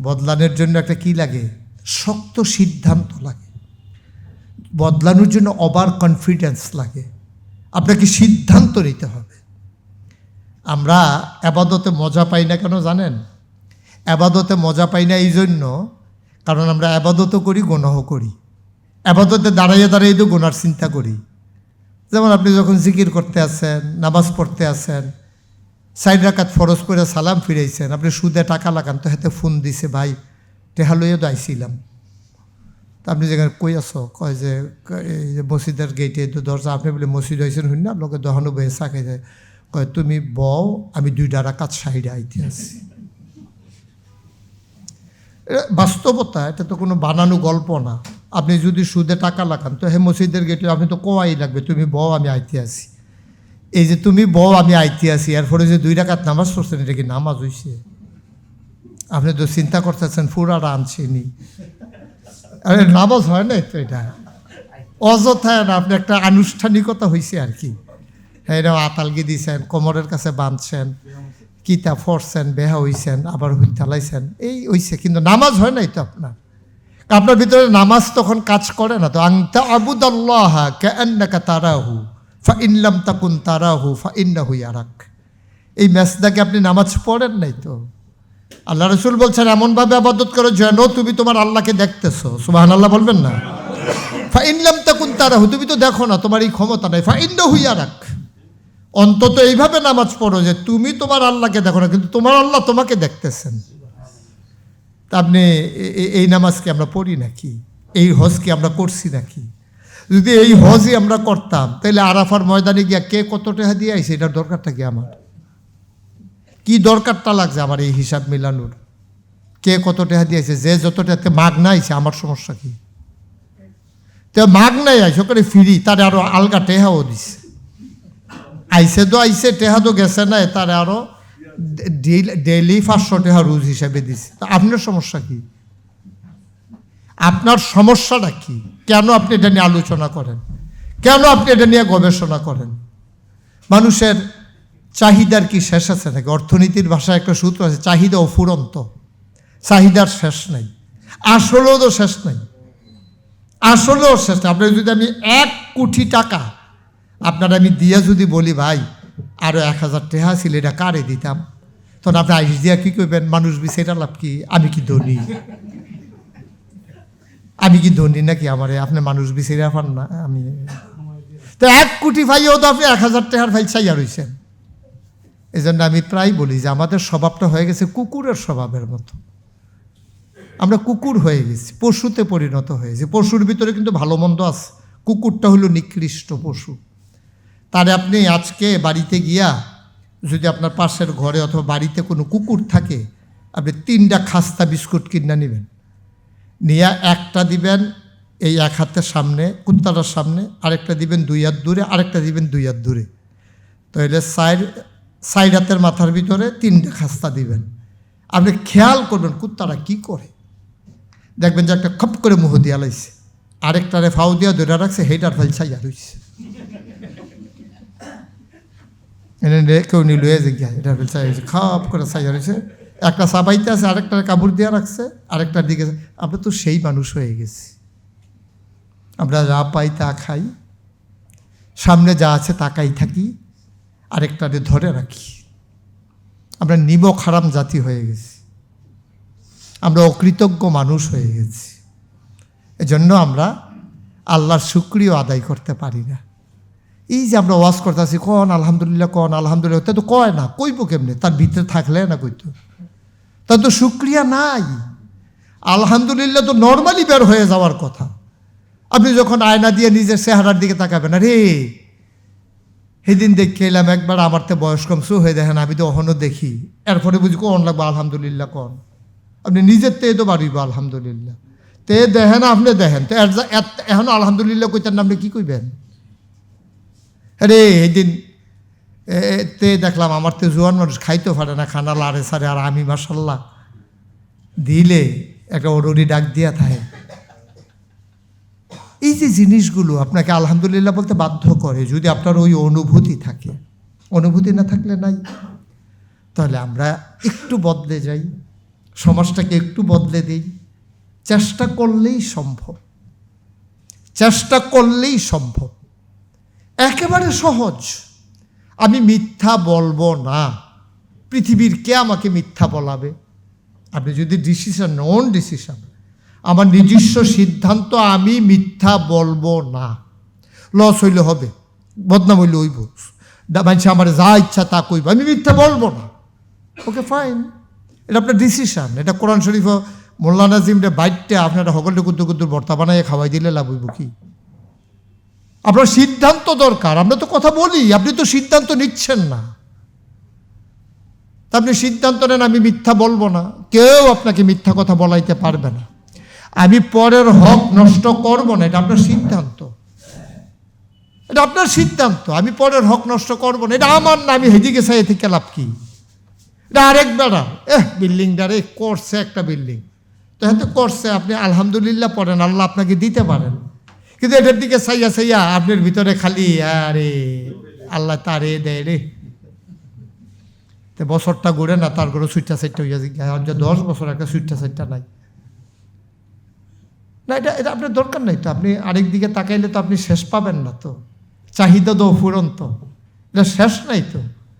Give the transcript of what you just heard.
বদলানোর জন্য একটা কি লাগে? শক্ত সিদ্ধান্ত লাগে। বদলানোর জন্য ওভার কনফিডেন্স লাগে। আপনাকে সিদ্ধান্ত নিতে হবে। আমরা আবাদতে মজা পাই না কেন জানেন? আবাদতে মজা পাই না এই জন্য কারণ আমরা আবাদতও করি গণহ করি। আবাদতে দাঁড়াইয়ে দাঁড়াইয়ে তো গোনার চিন্তা করি। যেমন আপনি যখন জিকির করতে আসেন, নামাজ পড়তে আসেন সাইড রাকাত ফরজ করে সালাম ফিরাইছেন। আপনি সুদে টাকা লাগান, তো হাতে ফোন দিছে, ভাই, টেহা লইয়া তো আইছিলাম। আপনি যেখানে কই আছো? কয় যে, এই যে মসজিদের গেটে তো দরজা, আপনি বলে, মসজিদ হয়েছেন শুন না? আপনাকে দহনো বয়ে চাকে যায় কয়, তুমি বও, আমি দুইটা রাকাত সাইডে আইতে এ বাস্তবতা, এটা তো কোনো বানানো গল্প না। আপনি যদি সুদে টাকা লাগান, তো হে মসজিদের গেটে আপনি তো কোয়াই লাগবে, তুমি বও, আমি আইতে আসি এই যে তুমি বউ আমি আইতে আছি। এরপরে যে দুই রাকাত নামাজ পড়ছেন, এটা কি নামাজ হইছে? আপনি তো চিন্তা করতেছেন, ফুরাটা আনছেনি আরে, নামাজ হয় না তো এটা? অযথায় না, আপনি একটা আনুষ্ঠানিকতা হয়েছে আর কি। হ্যাঁ এটা আতালগি দিয়েছেন কোমরের কাছে বাঁধছেন কিতাব ফরছেন, বেহা হইছেন, আবার হুই চালাইছেন এই হইছে। কিন্তু নামাজ হয় নাই তো আপনার? আপনার ভিতরে নামাজ তখন কাজ করে না তো? আংতা আবুদাল্লাহ কা তারাহু। ফা ইনলাম তাকুন তারা হু ফা ইন্না হুই ইয়ারাক। এই ম্যাচটাকে আপনি নামাজ পড়েন নাই তো? আল্লাহ রসুল বলছেন, এমনভাবে আবাদত করো যেন তুমি তোমার আল্লাহকে দেখতেছো। সুবাহ আল্লাহ বলবেন না? ফা ইনলাম তাকুন তারাহু, তুমি তো দেখো না, তোমার এই ক্ষমতা নাই। ফা ইন্নাহু ইয়ারাক। অন্তত এইভাবে নামাজ পড়ো যে তুমি তোমার আল্লাহকে দেখো না, কিন্তু তোমার আল্লাহ তোমাকে দেখতেছেন। তা আপনি এই নামাজকে আমরা পড়ি নাকি? এই হজকে আমরা করছি নাকি? যদি এই হজই আমরা করতাম, তাহলে আরাফার ময়দানে গিয়া কে কত টাকা দিয়ে আইছে? এটার দরকারটা কি আমার? কি দরকারটা লাগছে আমার এই হিসাব মিলানোর? কে কত টাকা দিয়েছে যে যত টাকাতে মাগ না আইছে, আমার সমস্যা কি? তো মাগ নাই আইসে ওখানে ফিরি, তারে আরও আলগা টেহাও দিছে। আইসে তো আইসে টেহা তো গেছে না, তারে আরও ডেইলি পাঁচশো টাকা রোজ হিসাবে দিছে। তা আপনার সমস্যা কি? আপনার সমস্যাটা কি? কেন আপনি এটা নিয়ে আলোচনা করেন? কেন আপনি এটা নিয়ে গবেষণা করেন? মানুষের চাহিদার কি শেষ আছে নাকি? অর্থনীতির ভাষায় একটা সূত্র আছে, চাহিদা অফুরন্ত। চাহিদার শেষ নাই। আসলেও তো শেষ নাই। আসলেও শেষ নাই। আপনি যদি আমি এক কোটি টাকা আপনার আমি দিয়া যদি বলি, ভাই আরও এক হাজার টাকা ছিল, এটা কারে দিতাম? তখন আপনি আইস দিয়া কী করবেন মানুষ সেটা লাভ কি? আমি কি ধনী? আমি কি ধনী নাকি? আমারে আপনি মানুষ বিচারিয়া পান না? আমি তো এক কোটি ভাইও তো আপনি এক হাজার টাকার ভাই চাইয়া রয়েছেন এই জন্য আমি প্রায় বলি যে আমাদের স্বভাবটা হয়ে গেছে কুকুরের স্বভাবের মতো। আমরা কুকুর হয়ে গেছি, পশুতে পরিণত হয়েছি। পশুর ভিতরে কিন্তু ভালো মন্দ আছে। কুকুরটা হলো নিকৃষ্ট পশু। তারে আপনি আজকে বাড়িতে গিয়া যদি আপনার পাশের ঘরে অথবা বাড়িতে কোনো কুকুর থাকে, আপনি তিনটা খাস্তা বিস্কুট কিনা নেবেন। নিয়ে একটা দিবেন এই এক হাতের সামনে, কুত্তাটার সামনে, আরেকটা দিবেন দুই হাত দূরে, আরেকটা দিবেন দুই হাত দূরে। তাহলে সাইড সাইড হাতের মাথার ভিতরে তিনটে খাস্তা দিবেন। আপনি খেয়াল করবেন কুত্তাটা কি করে। দেখবেন যে একটা খপ করে মুহ দিয়া লাইছে। আরেকটারে ফাউ দিয়া ধরে রাখছে হেটার ফাইল ছাইয়া রইছে। এনে কেউ নিল যে গিয়া এটার ফাইল ছাইয়া রয়েছে খপ করে ছাইয়া রয়েছে একটা সাবাইতে আছে, আরেকটার কাপড় দিয়া রাখছে, আরেকটার দিকে আমরা তো সেই মানুষ হয়ে গেছি। আমরা যা পাই তা খাই। সামনে যা আছে তাকাই থাকি, আরেকটারে ধরে রাখি। আমরা নিব হারাম জাতি হয়ে গেছি। আমরা অকৃতজ্ঞ মানুষ হয়ে গেছি। এজন্য আমরা আল্লাহর শুক্রিয় আদায় করতে পারি না। এই যে আমরা ওয়াজ করতেছি, কন আলহামদুলিল্লাহ কন আলহামদুলিল্লাহ তো কয় না, কইব কেমনে? তার ভিতরে থাকলে না কইতো? তার তো শুক্রিয়া নাই। আলহামদুলিল্লাহ তো নর্মালি বের হয়ে যাওয়ার কথা। আপনি যখন আয়না দিয়ে নিজের চেহারার দিকে তাকাবেন রে সেদিন দেখে এলাম একবার আমার তো বয়স কম শু হয়ে দেখেন আমি তো অহনও দেখি। এরপরে বুঝি কোন লাগবো আলহামদুলিল্লাহ কন? আপনি নিজের তে তো পারিব আলহামদুলিল্লাহ। তে দেখেন আপনি দেখেন। তো এখন আলহামদুলিল্লাহ কইতেন আপনি কি কইবেন? আরে এ, তে দেখলাম আমার তো জোয়ান মানুষ খাইতে পারে না, খানা লারে সারে, আর আমি মাসাল্লাহ দিলে একটা ওরুরি ডাক দিয়া থাকে। এই যে জিনিসগুলো আপনাকে আলহামদুলিল্লাহ বলতে বাধ্য করে, যদি আপনার ওই অনুভূতি থাকে, অনুভূতি না থাকলে নাই। তাহলে আমরা একটু বদলে যাই, সমাজটাকে একটু বদলে দিই। চেষ্টা করলেই সম্ভব। চেষ্টা করলেই সম্ভব। একেবারে সহজ। আমি মিথ্যা বলব না। পৃথিবীর কে আমাকে মিথ্যা বলাবে? আপনি যদি ডিসিশন নন ডিসিশন আমার নিজস্ব সিদ্ধান্ত, আমি মিথ্যা বলব না। লস হইলে হবে, বদনাম হইলে হইব। মানুষ আমার যা ইচ্ছা তা কইব, আমি মিথ্যা বলব না। ওকে ফাইন এটা আপনার ডিসিশন এটা কোরআন শরীফ মোল্লা নাজিম রে বাইটটা আপনারা সকলটা কুদ্দু কুদ্দুর ভর্তা বানাইয়ে খাওয়াই দিলে লাভ হইব কি? আপনার সিদ্ধান্ত দরকার। আমরা তো কথা বলি, আপনি তো সিদ্ধান্ত নিচ্ছেন না। আপনি সিদ্ধান্ত নেন, আমি মিথ্যা বলব না। কেউ আপনাকে মিথ্যা কথা বলাইতে পারবে না। আমি পরের হক নষ্ট করব না, এটা আপনার সিদ্ধান্ত। এটা আপনার সিদ্ধান্ত, আমি পরের হক নষ্ট করব না। এটা আমার না, আমি হেদিকে চাই থেকে লাভ কি? এটা আরেক বেড়া। এহ, বিল্ডিংটা রে, করছে একটা বিল্ডিং। তো হ্যাঁ তো করছে, আপনি আলহামদুলিল্লাহ পড়েন, আল্লাহ আপনাকে দিতে পারেন। কিন্তু এটার দিকে চাইয়া সাইয়া আপনার ভিতরে খালি, আরে, আল্লাহ তারে দেয় রে। তো বছরটা ঘুরে না তার করে সুইটটা সাইটটা হইয়া যে দশ বছর একটা সুইটটা সাইটটা নাই। না, এটা এটা আপনার দরকার নাই তো। আপনি আরেক দিকে তাকাইলে তো আপনি শেষ পাবেন না তো। চাহিদা তো ফুরন্ত এটা শেষ নাই তো।